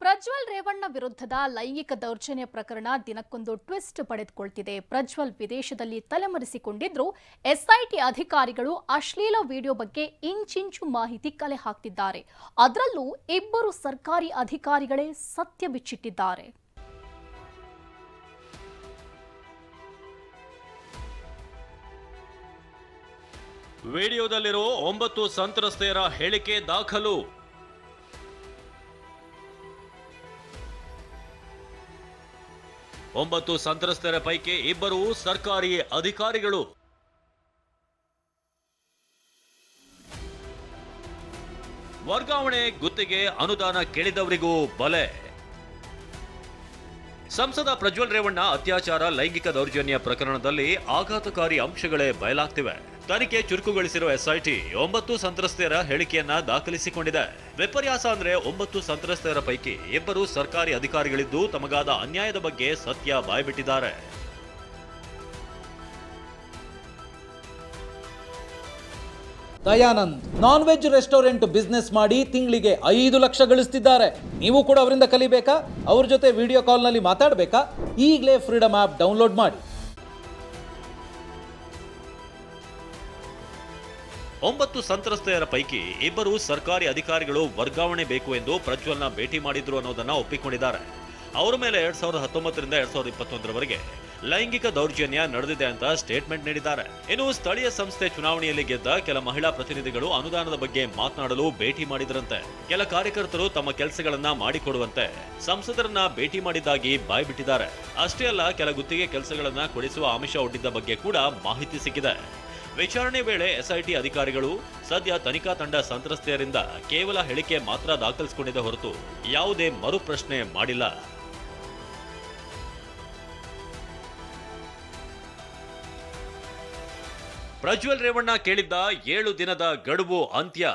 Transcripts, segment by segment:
ಪ್ರಜ್ವಲ್ ರೇವಣ್ಣ ವಿರುದ್ಧದ ಲೈಂಗಿಕ ದೌರ್ಜನ್ಯ ಪ್ರಕರಣ ದಿನಕ್ಕೊಂದು ಟ್ವಿಸ್ಟ್ ಪಡೆದುಕೊಳ್ತಿದೆ. ಪ್ರಜ್ವಲ್ ವಿದೇಶದಲ್ಲಿ ತಲೆಮರೆಸಿಕೊಂಡಿದ್ರು. ಎಸ್ಐಟಿ ಅಧಿಕಾರಿಗಳು ಅಶ್ಲೀಲ ವಿಡಿಯೋ ಬಗ್ಗೆ ಇಂಚಿಂಚು ಮಾಹಿತಿ ಕಲೆ ಹಾಕ್ತಿದ್ದಾರೆ. ಅದರಲ್ಲೂ ಇಬ್ಬರು ಸರ್ಕಾರಿ ಅಧಿಕಾರಿಗಳೇ ಸತ್ಯ ಬಿಚ್ಚಿಟ್ಟಿದ್ದಾರೆ. ವಿಡಿಯೋದಲ್ಲಿರೋ ಒಂಬತ್ತು ಸಂತ್ರಸ್ತೆಯರ ಹೇಳಿಕೆ ದಾಖಲು. ಒಂಬತ್ತು ಸಂತ್ರಸ್ತರ ಪೈಕಿ ಇಬ್ಬರು ಸರ್ಕಾರಿ ಅಧಿಕಾರಿಗಳು. ವರ್ಗಾವಣೆ ಗುತ್ತಿಗೆ ಅನುದಾನ ಕೇಳಿದವರಿಗೂ ಬಲೆ. ಸಂಸದ ಪ್ರಜ್ವಲ್ ರೇವಣ್ಣ ಅತ್ಯಾಚಾರ, ಲೈಂಗಿಕ ದೌರ್ಜನ್ಯ ಪ್ರಕರಣದಲ್ಲಿ ಆಘಾತಕಾರಿ ಅಂಶಗಳೇ ಬಯಲಾಗ್ತಿವೆ. ತನಿಖೆ ಚುರುಕುಗೊಳಿಸಿರುವ ಎಸ್ಐಟಿ ಒಂಬತ್ತು ಸಂತ್ರಸ್ತೆಯರ ಹೇಳಿಕೆಯನ್ನ ದಾಖಲಿಸಿಕೊಂಡಿದೆ. ವಿಪರ್ಯಾಸ ಅಂದ್ರೆ ಒಂಬತ್ತು ಸಂತ್ರಸ್ತೆಯರ ಪೈಕಿ ಇಬ್ಬರು ಸರ್ಕಾರಿ ಅಧಿಕಾರಿಗಳಿದ್ದು ತಮಗಾದ ಅನ್ಯಾಯದ ಬಗ್ಗೆ ಸತ್ಯ ಬಾಯ್ಬಿಟ್ಟಿದ್ದಾರೆ. Dayanand. Non veg restaurant business ಮಾಡಿ ತಿಂಗಳಿಗೆ ಐದು ಲಕ್ಷ ಗಳಿಸ್ತಿದ್ದಾರೆ. ನೀವು ಕೂಡ ಅವರಿಂದ ಕಲಿಬೇಕಾ? ಅವ್ರ ಜೊತೆ ವಿಡಿಯೋ ಕಾಲ್ನಲ್ಲಿ ಮಾತಾಡಬೇಕಾ? ಈಗಲೇ ಫ್ರೀಡಮ್ ಆ್ಯಪ್ ಡೌನ್ಲೋಡ್ ಮಾಡಿ. ಒಂಬತ್ತು ಸಂತ್ರಸ್ತೆಯರ ಪೈಕಿ ಇಬ್ಬರು ಸರ್ಕಾರಿ ಅಧಿಕಾರಿಗಳು ವರ್ಗಾವಣೆ ಬೇಕು ಎಂದು ಪ್ರಜ್ವಲ್ನ ಭೇಟಿ ಮಾಡಿದ್ರು ಅನ್ನೋದನ್ನ ಒಪ್ಪಿಕೊಂಡಿದ್ದಾರೆ. ಅವರ ಮೇಲೆ ಎರಡ್ ಸಾವಿರದ ಹತ್ತೊಂಬತ್ತರಿಂದ ಎರಡ್ ಸಾವಿರದ ಇಪ್ಪತ್ತೊಂದರವರೆಗೆ ಲೈಂಗಿಕ ದೌರ್ಜನ್ಯ ನಡೆದಿದೆ ಅಂತ ಸ್ಟೇಟ್ಮೆಂಟ್ ನೀಡಿದ್ದಾರೆ. ಇನ್ನು ಸ್ಥಳೀಯ ಸಂಸ್ಥೆ ಚುನಾವಣೆಯಲ್ಲಿ ಗೆದ್ದ ಕೆಲ ಮಹಿಳಾ ಪ್ರತಿನಿಧಿಗಳು ಅನುದಾನದ ಬಗ್ಗೆ ಮಾತನಾಡಲು ಭೇಟಿ ಮಾಡಿದ್ರಂತೆ. ಕೆಲ ಕಾರ್ಯಕರ್ತರು ತಮ್ಮ ಕೆಲಸಗಳನ್ನ ಮಾಡಿಕೊಡುವಂತೆ ಸಂಸದರನ್ನ ಭೇಟಿ ಮಾಡಿದ್ದಾಗಿ ಬಾಯ್ಬಿಟ್ಟಿದ್ದಾರೆ. ಅಷ್ಟೇ ಅಲ್ಲ, ಕೆಲ ಗುತ್ತಿಗೆ ಕೆಲಸಗಳನ್ನ ಕೊಡಿಸುವ ಆಮಿಷ ಒಡ್ಡಿದ್ದ ಬಗ್ಗೆ ಕೂಡ ಮಾಹಿತಿ ಸಿಕ್ಕಿದೆ. ವಿಚಾರಣೆ ವೇಳೆ ಎಸ್ಐಟಿ ಅಧಿಕಾರಿಗಳು ಸದ್ಯ ತನಿಖಾ ತಂಡ ಸಂತ್ರಸ್ತೆಯರಿಂದ ಕೇವಲ ಹೇಳಿಕೆ ಮಾತ್ರ ದಾಖಲಿಸಿಕೊಂಡಿದೆ ಹೊರತು ಯಾವುದೇ ಮರುಪ್ರಶ್ನೆ ಮಾಡಿಲ್ಲ. ಪ್ರಜ್ವಲ್ ರೇವಣ್ಣ ಕೇಳಿದ್ದ ಏಳು ದಿನದ ಗಡುವು ಅಂತ್ಯ.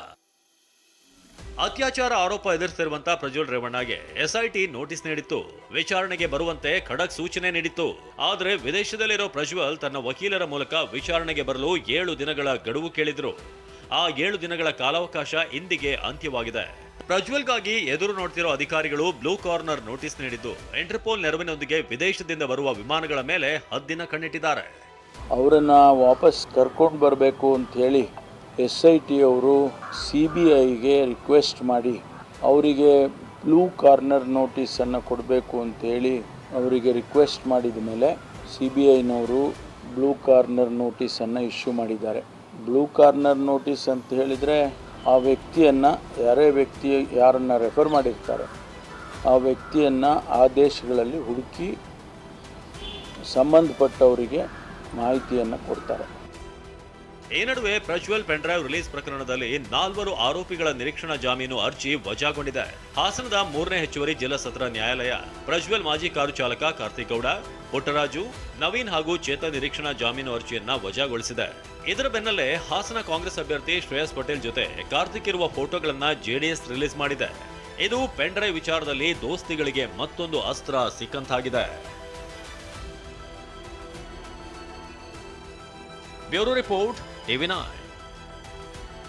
ಅತ್ಯಾಚಾರ ಆರೋಪ ಎದುರಿಸಿರುವಂತಹ ಪ್ರಜ್ವಲ್ ರೇವಣ್ಣಗೆ ಎಸ್ಐಟಿ ನೋಟಿಸ್ ನೀಡಿತ್ತು. ವಿಚಾರಣೆಗೆ ಬರುವಂತೆ ಖಡಕ್ ಸೂಚನೆ ನೀಡಿತ್ತು. ಆದರೆ ವಿದೇಶದಲ್ಲಿರೋ ಪ್ರಜ್ವಲ್ ತನ್ನ ವಕೀಲರ ಮೂಲಕ ವಿಚಾರಣೆಗೆ ಬರಲು ಏಳು ದಿನಗಳ ಗಡುವು ಕೇಳಿದ್ರು. ಆ ಏಳು ದಿನಗಳ ಕಾಲಾವಕಾಶ ಇಂದಿಗೆ ಅಂತ್ಯವಾಗಿದೆ. ಪ್ರಜ್ವಲ್ಗಾಗಿ ಎದುರು ನೋಡ್ತಿರೋ ಅಧಿಕಾರಿಗಳು ಬ್ಲೂ ಕಾರ್ನರ್ ನೋಟಿಸ್ ನೀಡಿದ್ದು. ಇಂಟರ್ಪೋಲ್ ನೆರವಿನೊಂದಿಗೆ ವಿದೇಶದಿಂದ ಬರುವ ವಿಮಾನಗಳ ಮೇಲೆ ಹದ್ದಿನ ಕಣ್ಣಿಟ್ಟಿದ್ದಾರೆ. ಅವರನ್ನು ವಾಪಸ್ ಕರ್ಕೊಂಡು ಬರಬೇಕು ಅಂಥೇಳಿ ಎಸ್ ಐ ಟಿ ಅವರು ಸಿ ಬಿ ಐಗೆ ರಿಕ್ವೆಸ್ಟ್ ಮಾಡಿ ಅವರಿಗೆ ಬ್ಲೂ ಕಾರ್ನರ್ ನೋಟಿಸನ್ನು ಕೊಡಬೇಕು ಅಂಥೇಳಿ ಅವರಿಗೆ ರಿಕ್ವೆಸ್ಟ್ ಮಾಡಿದ ಮೇಲೆ ಸಿ ಬಿ ಐನವರು ಬ್ಲೂ ಕಾರ್ನರ್ ನೋಟಿಸನ್ನು ಇಶ್ಯೂ ಮಾಡಿದ್ದಾರೆ. ಬ್ಲೂ ಕಾರ್ನರ್ ನೋಟಿಸ್ ಅಂತ ಹೇಳಿದರೆ ಆ ವ್ಯಕ್ತಿಯನ್ನು ಯಾರೇ ವ್ಯಕ್ತಿ ಯಾರನ್ನು ರೆಫರ್ ಮಾಡಿರ್ತಾರೆ, ಆ ವ್ಯಕ್ತಿಯನ್ನು ಆ ದೇಶಗಳಲ್ಲಿ ಹುಡುಕಿ ಸಂಬಂಧಪಟ್ಟವರಿಗೆ ಮಾಹಿತಿಯನ್ನು ಕೊಡ್ತಾರೆ. ಈ ನಡುವೆ ಪ್ರಜ್ವಲ್ ಪೆನ್ಡ್ರೈವ್ ರಿಲೀಸ್ ಪ್ರಕರಣದಲ್ಲಿ ನಾಲ್ವರು ಆರೋಪಿಗಳ ನಿರೀಕ್ಷಣಾ ಜಾಮೀನು ಅರ್ಜಿ ವಜಾಗೊಂಡಿದೆ. ಹಾಸನದ ಮೂರನೇ ಹೆಚ್ಚುವರಿ ಜಿಲ್ಲಾ ಸತ್ರ ನ್ಯಾಯಾಲಯ, ಪ್ರಜ್ವಲ್ ಮಾಜಿ ಕಾರು ಚಾಲಕ ಕಾರ್ತಿಕ್ ಗೌಡ ಪುಟ್ಟರಾಜು, ನವೀನ್ ಹಾಗೂ ಚೇತ ನಿರೀಕ್ಷಣಾ ಜಾಮೀನು ಅರ್ಜಿಯನ್ನ ವಜಾಗೊಳಿಸಿದೆ. ಇದರ ಬೆನ್ನಲ್ಲೇ ಹಾಸನ ಕಾಂಗ್ರೆಸ್ ಅಭ್ಯರ್ಥಿ ಶ್ರೇಯಸ್ ಪಟೇಲ್ ಜೊತೆ ಕಾರ್ತಿಕ್ ಇರುವ ಫೋಟೋಗಳನ್ನ ಜೆಡಿಎಸ್ ರಿಲೀಸ್ ಮಾಡಿದೆ. ಇದು ಪೆನ್ಡ್ರೈವ್ ವಿಚಾರದಲ್ಲಿ ದೋಸ್ತಿಗಳಿಗೆ ಮತ್ತೊಂದು ಅಸ್ತ್ರ ಸಿಕ್ಕಂತಾಗಿದೆ. Bureau report TV nine